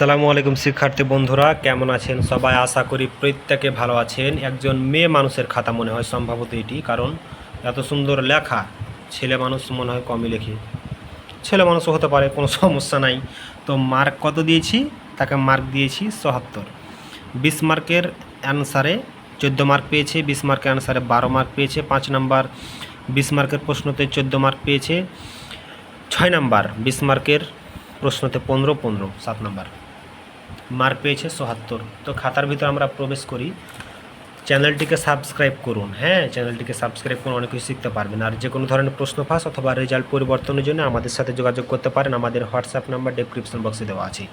আসসালামু আলাইকুম শিক্ষার্থী বন্ধুরা, কেমন আছেন সবাই? আশা করি প্রত্যেকে ভালো আছেন। একজন মেয়ে মানুষের খাতা মনে হয় সম্ভবত এটি, কারণ এত সুন্দর লেখা, ছেলে মানুষ মনে হয় কমই লেখে। ছেলে মানুষও হতে পারে, কোনো সমস্যা নাই। তো মার্ক কত দিয়েছি? তাকে মার্ক দিয়েছি চুয়াত্তর। বিশ মার্কের অ্যান্সারে চোদ্দ মার্ক পেয়েছে, বিশ মার্কের অ্যান্সারে বারো মার্ক পেয়েছে, পাঁচ নাম্বার বিশ মার্কের প্রশ্নতে চোদ্দ মার্ক পেয়েছে, ছয় নাম্বার বিশ মার্কের প্রশ্নতে পনেরো পনেরো, সাত নাম্বার। মার্ক পেয়েছে সোহাত্তর তো খাতার ভিতর আমরা প্রবেশ করি। চ্যানেলটিকে সাবস্ক্রাইব করুন। হ্যাঁ চ্যানেলটিকে সাবস্ক্রাইব করুন, অনেক কিছু শিখতে পারবেন। আর যে কোনো ধরনের প্রশ্ন ফাঁস অথবা রেজাল্ট পরিবর্তনের জন্য আমাদের সাথে যোগাযোগ করতে পারেন। আমাদের হোয়াটসঅ্যাপ নাম্বার ডেসক্রিপশন বক্সে দেওয়া আছে।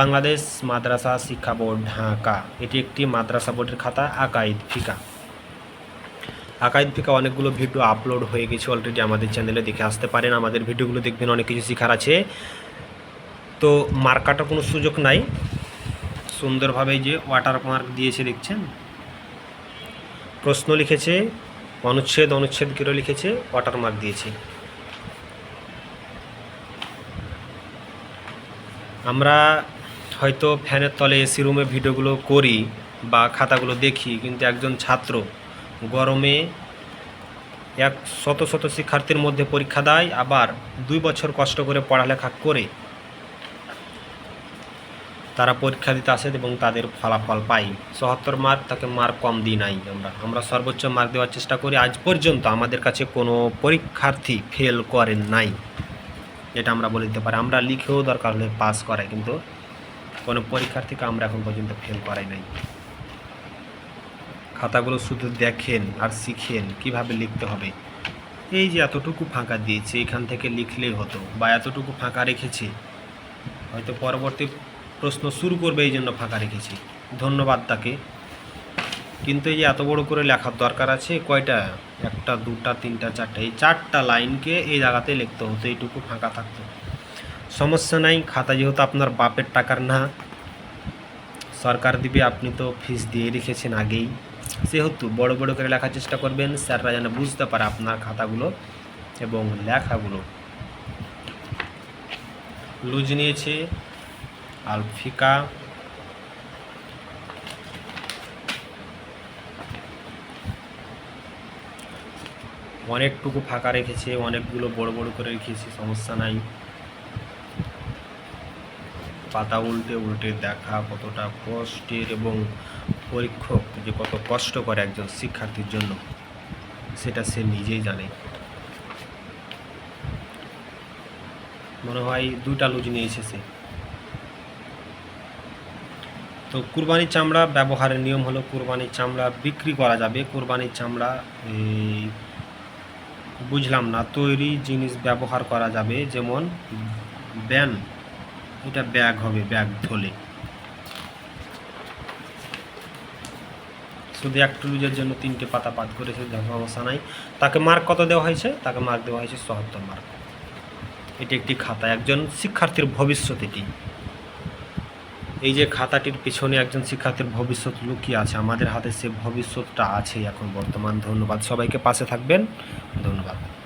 বাংলাদেশ মাদ্রাসা শিক্ষা বোর্ড, ঢাকা। এটি একটি মাদ্রাসা বোর্ডের খাতা, আকাইদ ফিকা। আকাইদ ফিকা অনেকগুলো ভিডিও আপলোড হয়ে গেছে অলরেডি আমাদের চ্যানেলে দেখে আসতে পারেন। আমাদের ভিডিওগুলো দেখবেন, অনেক কিছু শেখার আছে। তো মার্কাটা কোনো সুযোগ নাই। সুন্দরভাবে যে ওয়াটার মার্ক দিয়েছে, দেখছেন? প্রশ্ন লিখেছে, অনুচ্ছেদ অনুচ্ছেদ কিরো লিখেছে ওয়াটার মার্ক দিয়েছে। আমরা হয়তো ফ্যানের তলে এসি রুমে ভিডিওগুলো করি বা খাতাগুলো দেখি, কিন্তু একজন ছাত্র গরমে এক শত শত শিক্ষার্থীর মধ্যে পরীক্ষা দেয়, আবার দুই বছর কষ্ট করে পড়ালেখা করে তারা পরীক্ষা দিতে আসে এবং তাদের ফলাফল পাই। চুয়াত্তর মার্ক তাকে মার্ক কম দিই নাই আমরা। আমরা সর্বোচ্চ মার্ক দেওয়ার চেষ্টা করি। আজ পর্যন্ত আমাদের কাছে কোনো পরীক্ষার্থী ফেল করেন নাই। এটা আমরা বলে দিতে পারি। আমরা লিখেও দরকার হলে পাস করাই, কিন্তু কোনো পরীক্ষার্থীকে আমরা এখন পর্যন্ত ফেল করাই নাই। খাতাগুলো শুধু দেখেন আর শিখেন কীভাবে লিখতে হবে। এই যে এতটুকু ফাঁকা দিয়েছে, এখান থেকে লিখলেই হতো বা এতটুকু ফাঁকা রেখেছি, হয়তো পরবর্তী প্রশ্ন শুরু করবে এই জন্য ফাঁকা রেখেছি। ধন্যবাদ তাকে। কিন্তু এই যে এত বড় করে লেখার দরকার আছে, কয়টা? একটা, দুটা, তিনটা, চারটা। এই চারটা লাইনকে এই জায়গাতে লিখতে হতো, এইটুকু ফাঁকা থাকতো। সমস্যা নাই, খাতা যেহেতু আপনার বাপের টাকার না, সরকার দিবে, আপনি তো ফিস দিয়ে রেখেছেন আগেই। সেহেতু বড় বড় করে লেখার চেষ্টা করবেন, স্যাররা যেন বুঝতে পারে আপনার খাতাগুলো এবং লেখাগুলো। লুজ নিয়েছে আলফিকা। অনেকটুকু ফাঁকা রেখেছে, অনেকগুলো বড় বড় করে রেখেছে, সমস্যা নাই। পাতা উল্টে উল্টে দেখা কতটা কষ্টের এবং পরীক্ষক যে কত কষ্ট করে একজন শিক্ষার্থীর জন্য, সেটা সে নিজেই জানে। মনে হয় দুইটা লুজ নিয়েছে সে তো কুরবানির চামড়া ব্যবহারের নিয়ম হলো কুরবানির চামড়া বিক্রি করা যাবে। কুরবানির চামড়া বুঝলাম না, তৈরি জিনিস ব্যবহার করা যাবে, যেমন ব্যান, এটা ব্যাগ হবে, ব্যাগ ধলে। শুধু একটু লুজের জন্য তিনটে পাতা পাত করেছে সমস্যা নাই। তাকে মার্ক কত দেওয়া হয়েছে? তাকে মার্ক দেওয়া হয়েছে চুয়াত্তর মার্ক এটি একটি খাতা, একজন শিক্ষার্থীর ভবিষ্যৎ এটি। এই যে খাতাটির পিছনে একজন শিক্ষার্থীর ভবিষ্যৎ লুকিয়ে আছে, আমাদের হাতে সে ভবিষ্যৎটা আছে এখন বর্তমান। ধন্যবাদ সবাইকে, পাশে থাকবেন। ধন্যবাদ।